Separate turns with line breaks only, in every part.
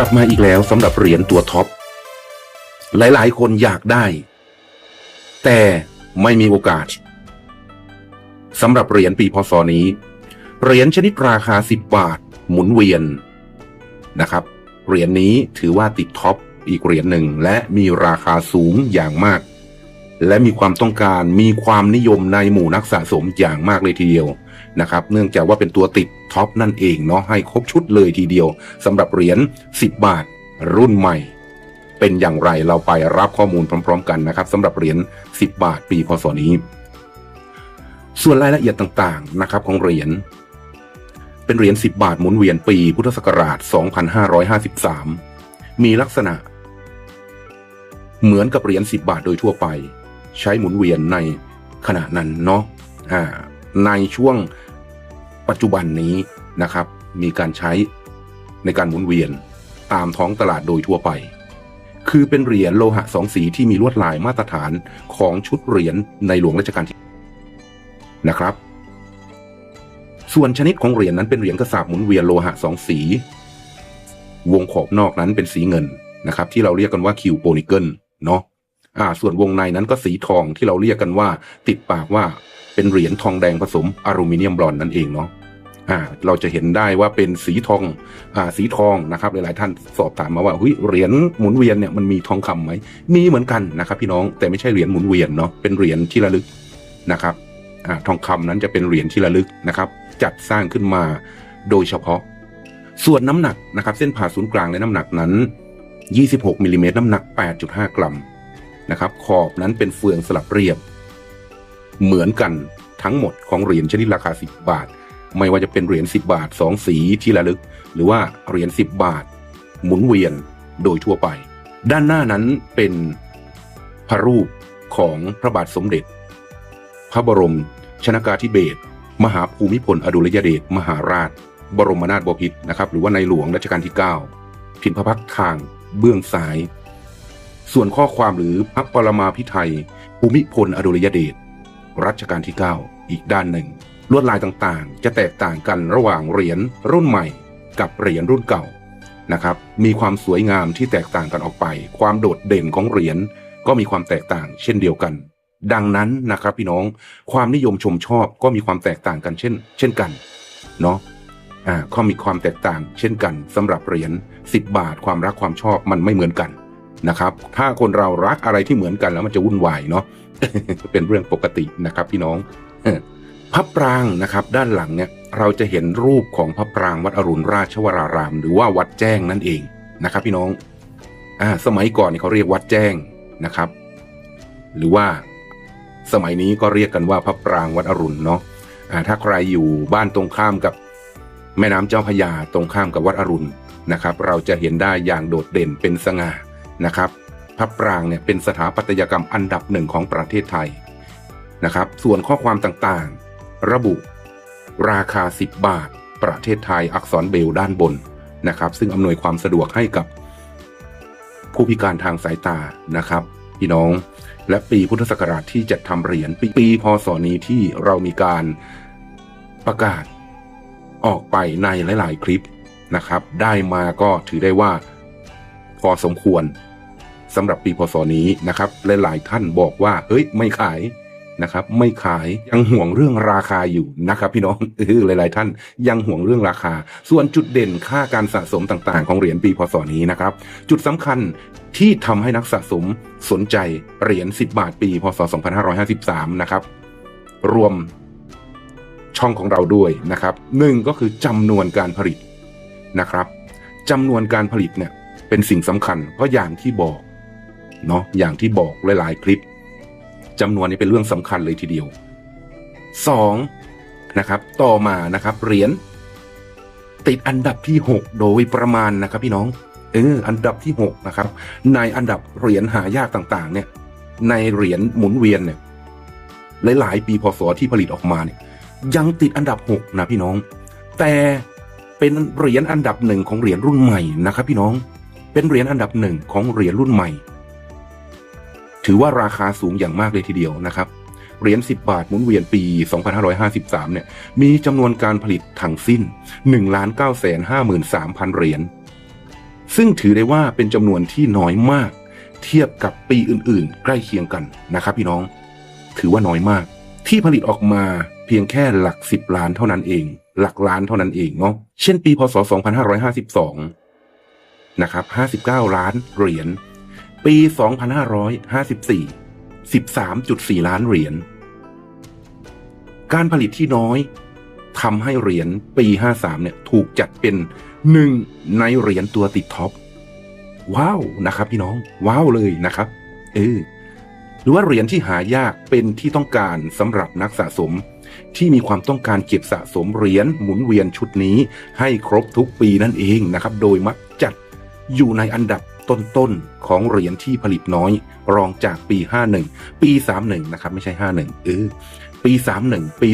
ลับมาอีกแล้วสำหรับเหรียญตัวท็อป หลายๆ คนอยากได้ แต่ไม่มีโอกาสสำหรับเหรียญปีพศนี้ เหรียญชนิดราคา 10 บาทหมุนเวียนนะครับ เหรียญนี้ถือว่าติดท็อปอีกเหรียญหนึ่งและมีราคาสูงอย่างมาก และมีความต้องการมีความนิยมในหมู่นักสะสมอย่างมากเลยทีเดียว นะครับเนื่องจากว่าเป็นตัวติดท็อปนั่นเองเนาะให้ครบชุดเลยทีเดียวสำหรับเหรียญ10 บาท รุ่นใหม่ เป็นอย่างไรเราไปรับข้อมูลพร้อม ๆ กันนะครับสำหรับเหรียญ10 บาทปีพศนี้ ส่วนรายละเอียดต่างๆนะครับของเหรียญเป็นเหรียญ10 บาทหมุนเวียนปีพุทธศักราช 2553 มีลักษณะ เหมือนกับเหรียญ10 บาทโดยทั่วไป ใช้หมุนเวียนในขณะนั้นเนาะอ่า ในช่วงปัจจุบันนี้นะครับ มีการใช้ในการหมุนเวียนตามท้องตลาดโดยทั่วไป คือเป็นเหรียญโลหะสองสีที่มีลวดลายมาตรฐานของชุดเหรียญในหลวงรัชกาลที่นะครับ ส่วนชนิดของเหรียญนั้นเป็นเหรียญกระสาบหมุนเวียนโลหะสองสี วงขอบนอกนั้นเป็นสีเงินนะครับ ที่เราเรียกกันว่าคิวโปนิเกิลเนาะอ่า ส่วนวงในนั้นก็สีทองที่เราเรียกกันว่า ติดปากว่า เป็นเหรียญทองแดงผสมอลูมิเนียมบรอนนั่นเองเนาะอ่าเราจะเห็นได้ว่าเป็นสีทองอ่าสีทองนะครับหลายๆท่านสอบถามมาว่าเฮ้ยเหรียญหมุนเวียนเนี่ยมันมีทองคำไหมมีเหมือนกันนะครับ พี่น้องแต่ไม่ใช่เหรียญหมุนเวียนเนาะเป็นเหรียญที่ระลึกนะครับอ่าทองคำนั้นจะเป็นเหรียญที่ระลึกนะครับ จัดสร้างขึ้นมาโดยเฉพาะ ส่วนน้ำหนักนะครับ เส้นผ่าศูนย์กลางและน้ำหนักนั้น 26มิลลิเมตรน้ำหนัก 8.5 กรัมนะครับขอบนั้นเป็นเฟืองสลับเรียบ เหมือนกันทั้งหมดของเหรียญชนิดราคา 10 บาท ไม่ว่าจะเป็นเหรียญ10 บาท 2 สีที่ระลึก หรือว่าเหรียญ10 บาท หมุนเวียนโดยทั่วไป ด้านหน้านั้นเป็นพระรูปของพระบาทสมเด็จ พระบรมชนากาธิเบศรมหาภูมิพลอดุลยเดชมหาราช บรมนาถบพิตรนะครับ หรือว่าในหลวงรัชกาลที่ 9 พิมพ์พระพักทางเบื้องซ้าย ส่วนข้อความหรือพระปรมาภิไธยภูมิพลอดุลยเดช รัชกาลที่ 9 อีกด้านหนึ่ง ลวดลายต่างๆ จะแตกต่างกันระหว่างเหรียญรุ่นใหม่ กับเหรียญรุ่นเก่านะครับ มีความสวยงามที่แตกต่างกันออกไป ความโดดเด่นของเหรียญก็มีความแตกต่างเช่นเดียวกัน ดังนั้นนะครับพี่น้องความนิยมชมชอบก็มีความแตกต่างกันเช่น เช่นกันเนาะอ่าก็มีความแตกต่าง เช่นกันสำหรับเหรียญ10 บาทความรักความชอบมันไม่เหมือนกัน นะครับ ถ้าคนเรารักอะไรที่เหมือนกันแล้วมันจะวุ่นวายเนาะเป็นเรื่องปกตินะครับพี่น้องพระปรางนะครับ ด้านหลังเนี่ยเราจะเห็นรูปของพระปรางวัดอรุณราชวราราม หรือว่าวัดแจ้งนั่นเองนะครับ พี่น้องอ่าสมัยก่อนเนี่ยเขาเรียกวัดแจ้งนะครับ หรือว่าสมัยนี้ก็เรียกกันว่าพระปรางวัดอรุณเนาะอ่าถ้าใครอยู่บ้านตรงข้ามกับแม่น้ำเจ้าพระยาตรงข้ามกับวัดอรุณนะครับ เราจะเห็นได้อย่างโดดเด่นเป็นสง่า นะครับพระปรางเนี่ยเป็นสถาปัตยกรรมอันดับหนึ่งของประเทศไทยนะครับ ส่วนข้อความต่างๆ ระบุราคา 10 บาท ประเทศไทยอักษรเบลด้านบนนะครับ ซึ่งอำนวยความสะดวกให้กับผู้พิการทางสายตานะครับพี่น้องและปีพุทธศักราชที่จะทำเหรียญปปีพศนี้ที่เรามีการประกาศออกไปในหลาย ๆ คลิปนะครับ ได้มาก็ถือได้ว่าพอสมควร สำหรับปีพศนี้นะครับหลายๆท่านบอกว่าเฮ้ยไม่ขายนะครับไม่ขายยังห่วงเรื่องราคาอยู่นะครับพี่น้องเออหลาย ๆ ท่านยังห่วงเรื่องราคา ส่วนจุดเด่นค่าการสะสมต่างๆ ของเหรียญปีพศนี้นะครับจุดสำคัญที่ทำให้นักสะสมสนใจเหรียญ10 บาทปี พศ 2553 นะครับรวมช่องของเราด้วยนะครับหนึ่งก็คือจำนวนการผลิตนะครับจำนวนการผลิตเนี่ยเป็นสิ่งสำคัญเพราะอย่างที่บอก เนาะอย่างที่บอกหลายๆคลิปจำนวนนี้เป็นเรื่องสำคัญเลยทีเดียวสองนะครับต่อมานะครับเหรียญติดอันดับที่ 6 โดยประมาณนะครับ พี่น้องเอออันดับที่ 6 นะครับ ในอันดับเหรียญหายากต่างๆ เนี่ย ในเหรียญหมุนเวียนเนี่ยหลายๆปีพศที่ผลิตออกมาเนี่ย ยังติดอันดับ 6 นะพี่น้อง แต่เป็นเหรียญอันดับหนึ่งของเหรียญรุ่นใหม่นะครับ พี่น้องเป็นเหรียญอันดับหนึ่งของเหรียญรุ่นใหม่ ถือว่าราคาสูงอย่างมากเลยทีเดียวนะครับเหรียญ10 บาทหมุนเวียนปี 2553 เนี่ย มีจำนวนการผลิตทั้งสิ้น 1 9 5 3 0 0 0 เหรียญ ซึ่งถือได้ว่าเป็นจำนวนที่น้อยมาก เทียบกับปีอื่นๆ ใกล้เคียงกันนะครับพี่น้อง ถือว่าน้อยมาก ที่ผลิตออกมาเพียงแค่หลักสิบล้านเท่านั้นเอง หลักล้านเท่านั้นเองเนาะ เช่นปีพศ 2552 นะครับ 59 ล้านเหรียญ ปี 2554 13.4 ล้านเหรียญ การผลิตที่น้อยทำให้เหรียญปี 53 เนี่ย ถูกจัดเป็นหนึ่งในเหรียญตัวติดท็อป ว้าวนะครับพี่น้อง ว้าวเลยนะครับ เออ หรือว่าเหรียญที่หายากเป็นที่ต้องการสำหรับนักสะสม ที่มีความต้องการเก็บสะสมเหรียญหมุนเวียนชุดนี้ ให้ครบทุกปีนั่นเองนะครับ โดยมักจัดอยู่ในอันดับ ต้นๆ ของเหรียญที่ผลิตน้อย รองจากปี 51 ปี 31 นะครับ ไม่ใช่ 51 เออ ปี 31 ปี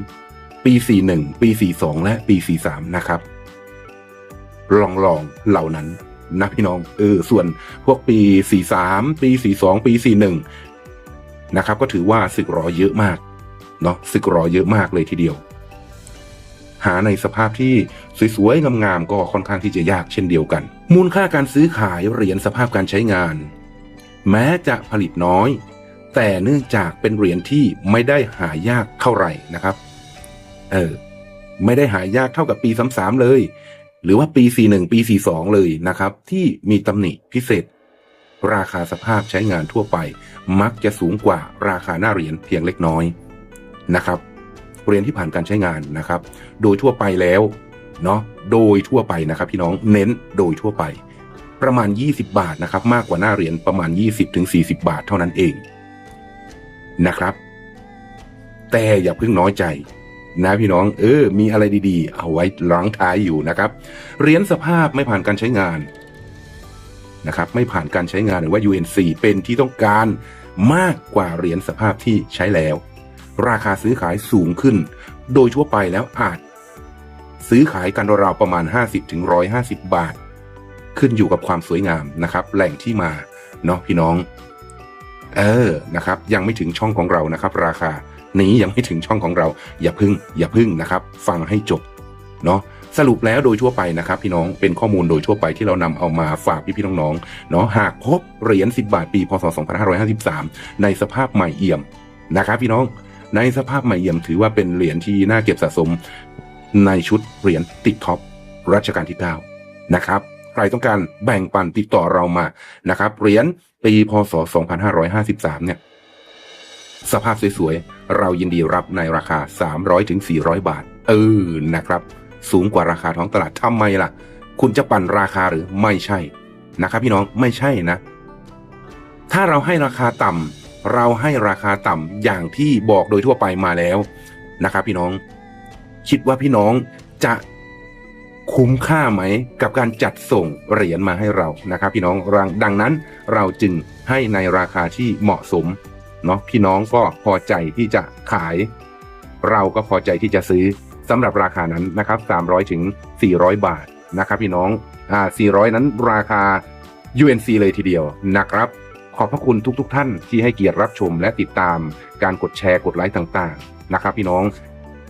33 ปี 41 ปี 42 และปี 43 นะครับ ลองลองๆเหล่านั้นนะพี่น้อง เออ ส่วนพวกปี 43 ปี 42 ปี 41 นะครับ ก็ถือว่าสึกรอเยอะมาก เนาะสึกรอเยอะมากเลยทีเดียว หาในสภาพที่ สวยๆงามๆก็ค่อนข้างที่จะยากเช่นเดียวกัน มูลค่าการซื้อขายเหรียญสภาพการใช้งาน แม้จะผลิตน้อย แต่เนื่องจากเป็นเหรียญที่ไม่ได้หายากเท่าไหร่นะครับ เออ ไม่ได้หายากเท่ากับปี33เลย หรือว่าปี 41 ปี 42 เลยนะครับ ที่มีตำหนิพิเศษ ราคาสภาพใช้งานทั่วไป มักจะสูงกว่าราคาหน้าเหรียญเพียงเล็กน้อยนะครับเหรียญที่ผ่านการใช้งานนะครับ โดยทั่วไปแล้ว เนาะโดยทั่วไปนะครับพี่น้องเน้นโดยทั่วไป ประมาณ 20 บาทนะครับ มากกว่าหน้าเหรียญประมาณ 20-40 บาทเท่านั้นเองนะครับ แต่อย่าเพิ่งน้อยใจนะพี่น้องเออ มีอะไรดีๆ เอาไว้ล้างท้ายอยู่นะครับเหรียญสภาพไม่ผ่านการใช้งานนะครับไม่ผ่านการใช้งานหรือว่า UNC เป็นที่ต้องการมากกว่าเหรียญสภาพที่ใช้แล้ว ราคาซื้อขายสูงขึ้น โดยทั่วไปแล้วอาจ ซื้อขายกันราวประมาณ 50ถึง150 บาท ขึ้นอยู่กับความสวยงามนะครับ แหล่งที่มาเนาะพี่น้อง เออนะครับ ยังไม่ถึงช่องของเรานะครับ ราคานี้ยังไม่ถึงช่องของเรา อย่าพึ่ง อย่าพึ่งนะครับ ฟังให้จบเนาะสรุปแล้วโดยทั่วไปนะครับพี่น้องเป็นข้อมูลโดยทั่วไปที่เรานำเอามาฝากพี่พี่น้องๆเนาะหากพบเหรียญ10 บาทปีพศ 2553 ในสภาพใหม่เอี่ยมนะครับพี่น้องในสภาพใหม่เอี่ยมถือว่าเป็นเหรียญที่น่าเก็บสะสม ในชุดเหรียญติดท็อปรัชกาลที่ 9 นะครับ ใครต้องการแบ่งปันติดต่อเรามานะครับเหรียญปีพศ 2553 เนี่ย สภาพสวยๆ เรายินดีรับในราคา300ถึง400 บาท เออนะครับ สูงกว่าราคาท้องตลาดทำไมล่ะ คุณจะปั่นราคาหรือไม่ใช่นะครับ พี่น้องไม่ใช่นะ ถ้าเราให้ราคาต่ำเราให้ราคาต่ำอย่างที่บอกโดยทั่วไปมาแล้วนะครับ พี่น้อง คิดว่าพี่น้องจะคุ้มค่าไหม กับการจัดส่งเหรียญมาให้เรานะครับ พี่น้องรังดังนั้นเราจึงให้ในราคาที่เหมาะสมเนาะพี่น้องก็พอใจที่จะขาย เราก็พอใจที่จะซื้อสำหรับราคานั้นนะครับ 300ถึง400 บาทนะครับพี่น้องอ่า400 นั้นราคา UNC เลยทีเดียวนะครับขอบพระคุณทุกๆทท่านที่ให้เกียรติรับชมและติดตามการกดแชร์กดไลค์ต่างๆ นะครับพี่น้อง